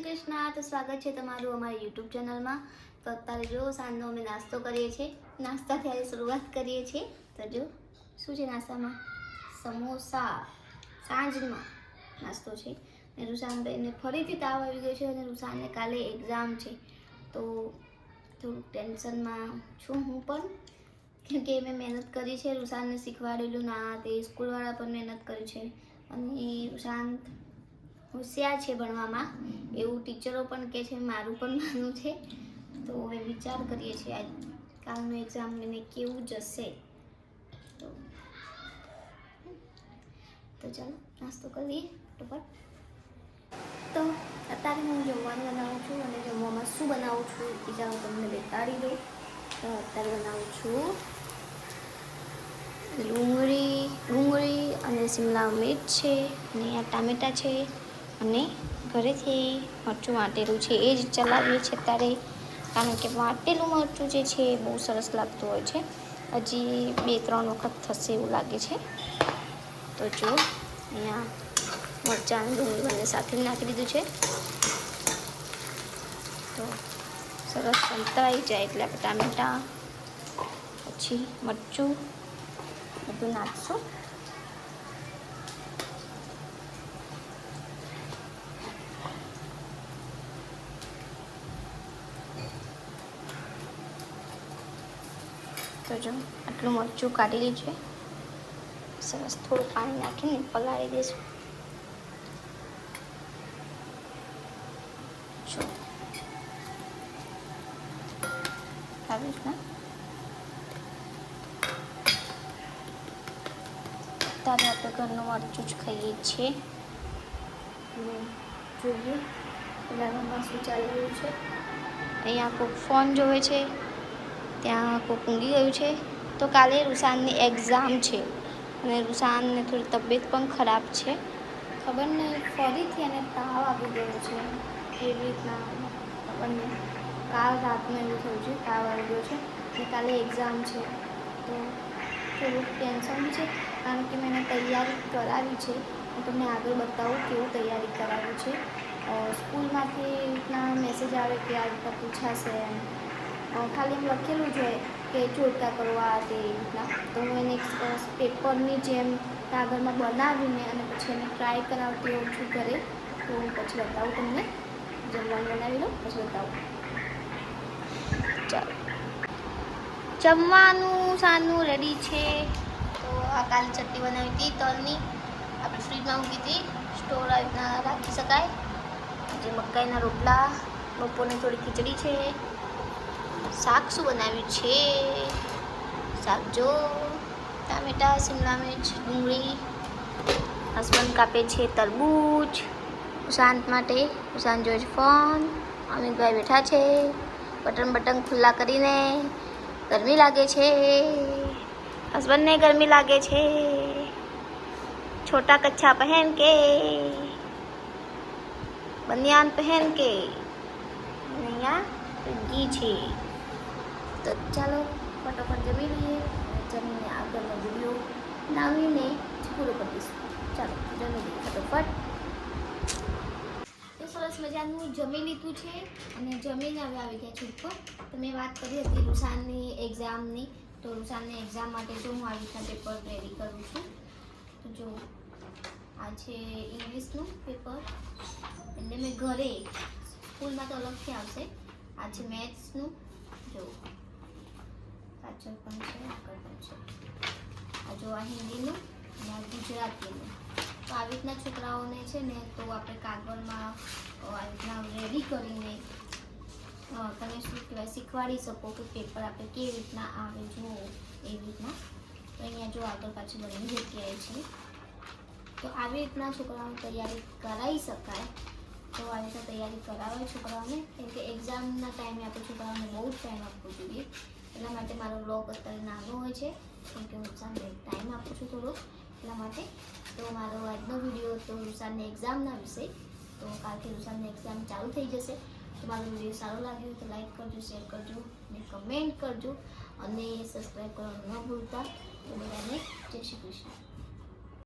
શ્રી કૃષ્ણ તો સ્વાગત છે તમારું અમારી યુટ્યુબ ચેનલમાં. તો અત્યારે જો સાંજનો અમે નાસ્તો કરીએ છીએ. નાસ્તા ત્યારે શરૂઆત કરીએ છીએ. તો જો, શું છે નાસ્તામાં? સમોસા. સાંજમાં નાસ્તો છે. અને રૂસાનભાઈને ફરીથી તાવ આવી ગયો છે અને રૂસાનને કાલે એક્ઝામ છે. તો થોડુંક ટેન્શનમાં છું હું પણ. કેમ કે મેં મહેનત કરી છે. રૂસાનને શીખવાડેલું ના તે સ્કૂલવાળા પણ મહેનત કરી છે. અને રૂસાન હોશિયાર છે ભણવામાં. એવું ટીચરો પણ કહે છે, મારું પણ માનવું છે. તો હવે વિચાર કરીએ છીએ, આજ કાલનું એક્ઝામ મને કેવું જશે. તો તો ચાલો, નાસ્તો કરીએ ફટોફટ. તો અત્યારે હું જમવાનું બનાવું છું અને જમવામાં શું બનાવું છું એ ચાલો તમને બેતાડી દઉં. તો અત્યારે બનાવું છું ડુંગળી ડુંગળી અને શિમલા મિર્ચ છે અને આ ટામેટાં છે. અને ઘરેથી મરચું વાટેલું છે, એ જ ચલાવીએ છીએ અત્યારે. કારણ કે વાટેલું મરચું જે છે, એ બહુ સરસ લાગતું હોય છે. હજી બે, ત્રણ વખત થશે એવું લાગે છે. તો જો, અહીંયા મરચાં ડુંગળી બંને સાથે નાખી દીધું છે. તો સરસ સંતળાઈ જાય એટલે આપણે ટામેટાં, પછી મરચું બધું નાખશું. તો જો, આટલું મરચું કાઢી છે સરસ થોડું પાણી નાખીને પલાળી દઈશું જો. આવી રીતના. અત્યારે આપણે ઘરનું મરચું જ ખાઈએ છીએ. જોઈએ પેલામાં શું ચાલી રહ્યું છે. અહીંયા કોઈક ફોન જોવે છે? ત્યાં કોક ઊંઘી ગયું છે. તો કાલે રૂસાનની એક્ઝામ છે. અને રૂસાનને થોડી તબિયત પણ ખરાબ છે. ખબર નહીં, ફરીથી એને તાવ આવી ગયો છે. એવી રીતના નહીં. કાલ રાતનું એવું થયું છે, તાવ આવી ગયો છે. અને કાલે એક્ઝામ છે. તો થોડુંક ટેન્શન છે, કારણ કે મેં તૈયારી કરાવી છે. હું તમને આગળ બતાવું કેવું તૈયારી કરાવી છે. સ્કૂલમાંથી રીતના મેસેજ આવે કે આ રીતના પૂછાશે એમ. ખાલી એમ લખેલું છે કે ચોરતા કરવા તે રીતના. તો હું એને પેપરની જેમ કાગળમાં બનાવીને અને પછી એને ટ્રાય કરાવતી હોઉં છું ઘરે, તો હું પછી બતાવું તમને. જમવાનું બનાવી લઉં, પછી બતાવું. ચાલો. જમવાનું સાનું રેડી છે. તો આ કાલી ચટણી બનાવી હતી, તલની. આપણે ફ્રીજમાં મૂકી હતી. સ્ટોર આવી રાખી શકાય. જે મકાઈના રોટલા, બપોરની થોડી ખીચડી છે. શાક શું બનાવ્યું છે? શાક જો, ટામેટા, શિમલા મિર્ચ, ડુંગળી હસબન્ડ કાપે છે તરબૂચ શાંત માટે શાંત જોઈ છે ફોન, અમિતભાઈ બેઠા છે, બટન બટન ખુલ્લા કરીને, ગરમી લાગે છે. હસબન્ડને ગરમી લાગે છે. છોટા કચ્છા પહેન કે, બનિયાન પહેન કે, અને અહીંયા ઘી છે. તો ચાલો ફટાફટ જમી લઈએ જમીને આગળનો વીડિયો નાવીને પૂરો કરી દઈશું. ચાલો, જમી લઈએ ફટાફટ. તો સરસ મજાનું જમી લીધું છે અને જમીને હવે આવી ગયા છું ઉપર. તો મેં વાત કરી હતી રૂસાનની એક્ઝામની તો રૂસાનની એક્ઝામ માટે જો હું આવી રીતના પેપર રેડી કરું છું. તો જો, આ છે ઇંગ્લિશનું પેપર એટલે મેં ઘરે સ્કૂલમાં તો અલગથી આવશે. આ છે મેથ્સનું જો પાછળ પણ છે, આગળ પણ છે. આ જો આ હિન્દીનું અને ગુજરાતીનું. તો આવી રીતના છોકરાઓને છે ને તો આપણે કાગળમાં આવી રીતના રેડી કરીને તમે શું કહેવાય, શીખવાડી શકો કે પેપર આપણે કેવી રીતના આવે જુઓ એવી રીતના. તો અહીંયા જો આગળ પાછળ બની જગ્યાએ છે. તો આવી રીતના છોકરાઓની તૈયારી કરાવી શકાય. તો આવી રીતના તૈયારી કરાવે છોકરાઓને. કેમ કે એક્ઝામના ટાઈમે આપણે છોકરાઓને બહુ જ ટાઈમ આપવો જોઈએ. એટલા માટે મારો બ્લોગ અત્યારે નાનો હોય છે. કેમ કે હું સામે ટાઈમ આપું છું થોડોક એટલા માટે તો મારો આજનો વીડિયો તો રૂસાનની એક્ઝામના વિશે. તો કાલથી રૂસાનની એક્ઝામ ચાલુ થઈ જશે. તો મારો વીડિયો સારો લાગ્યો તો લાઈક કરજો શેર કરજો અને કમેન્ટ કરજો. અને સબસ્ક્રાઈબ કરવાનું ન ભૂલતા. તો બધાને જય શ્રી કૃષ્ણ.